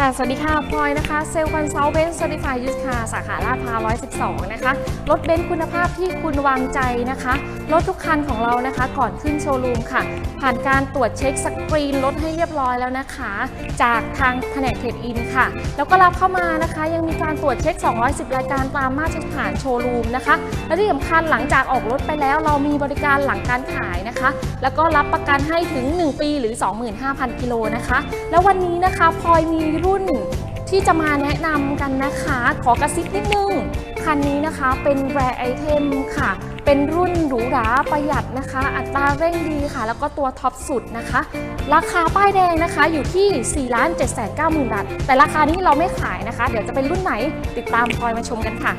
สวัสดีค่ะ พลอยนะคะ เซลล์คอนซัลเทนต์ซอร์ติฟายยูสคาสาขาลาดพร้าว112 นะคะ รถเบนซ์คุณภาพที่คุณวางใจนะคะ รถทุกคันของเรานะคะ ก่อนขึ้นโชว์รูมค่ะ ผ่านการตรวจเช็คสกรีนรถให้เรียบร้อยแล้วนะคะ จากทางแผนกเทรดอินค่ะ แล้วก็รับเข้ามานะคะ ยังมีการตรวจเช็ค 210 รายการตามมาตรฐานโชว์รูมนะคะ และที่สำคัญหลังจากออกรถไปแล้ว เรามีบริการหลังการขายนะคะ แล้วก็รับประกันให้ถึง 1 ปีหรือ 25,000 กิโลนะคะ แล้ววันนี้นะคะพลอยมีรุ่นที่จะมาแนะนำกันนะคะ ขอกระซิบนิดนึง คันนี้นะคะเป็นแรไอเทมค่ะ เป็นรุ่นหรูหราประหยัดนะคะ อัตราเร่งดีค่ะ แล้วก็ตัวท็อปสุดนะคะ ราคาป้ายแดงนะคะอยู่ที่ 4 7 9 0 0 0 0 บาท แต่ราคานี้เราไม่ขายนะคะ เดี๋ยวจะเป็นรุ่นไหนติดตามพลอยมาชมกันค่ะ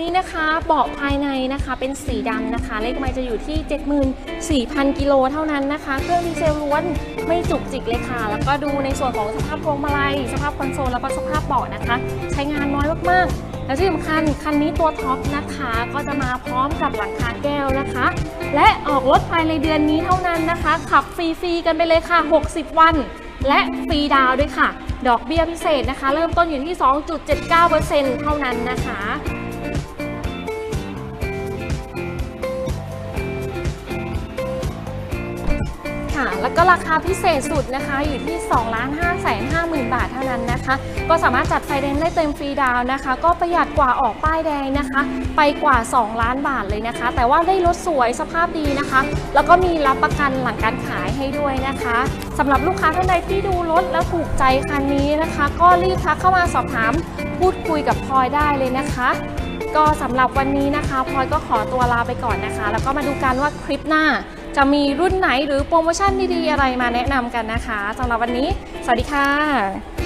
นี้นะคะเบาะภายในนะคะเป็นสีดำนะคะ เลขไมล์จะอยู่ที่ 74,000 กิโลเท่านั้นนะคะ เครื่องดีเซลล้วนไม่จุกจิกเลยค่ะ แล้วก็ดูในส่วนของสภาพพวงมาลัย สภาพคอนโซลแล้วก็สภาพเบาะนะคะ ใช้งานน้อยมากๆและที่สำคัญคันนี้ตัวท็อปนะคะก็จะมาพร้อมกับหลังคาแก้วนะคะ และออกรถภายในเดือนนี้เท่านั้นนะคะ ขับฟรีๆกันไปเลยค่ะ 60 วัน และฟรีดาวด้วยค่ะ ดอกเบี้ยพิเศษนะคะ เริ่มต้นอยู่ที่ 2.79%เท่านั้นนะคะ ค่ะ แล้วก็ราคาพิเศษสุดนะคะ อยู่ที่ 2 5 5 5 0 0 0 บาทเท่านั้นนะคะ ก็สามารถจัดไฟแนนได้เต็มฟรีดาวน์นะคะ ก็ประหยัดกว่าออกป้ายแดงนะคะ ไปกว่า 2 ล้านบาทเลยนะคะ แต่ว่าได้รถสวยสภาพดีนะคะ แล้วก็มีรับประกันหลังการขายให้ด้วยนะคะสำหรับลูกค้าท่านใดที่ดูรถแล้วถูกใจคันนี้นะคะ ก็รีบทักเข้ามาสอบถามพูดคุยกับพลอยได้เลยนะคะก็สำหรับวันนี้นะคะพลอยก็ขอตัวลาไปก่อนนะคะ แล้วก็มาดูกันว่าคลิปหน้า จะมีรุ่นไหนหรือโปรโมชั่นดีๆอะไรมาแนะนำกันนะคะสำหรับวันนี้ สวัสดีค่ะ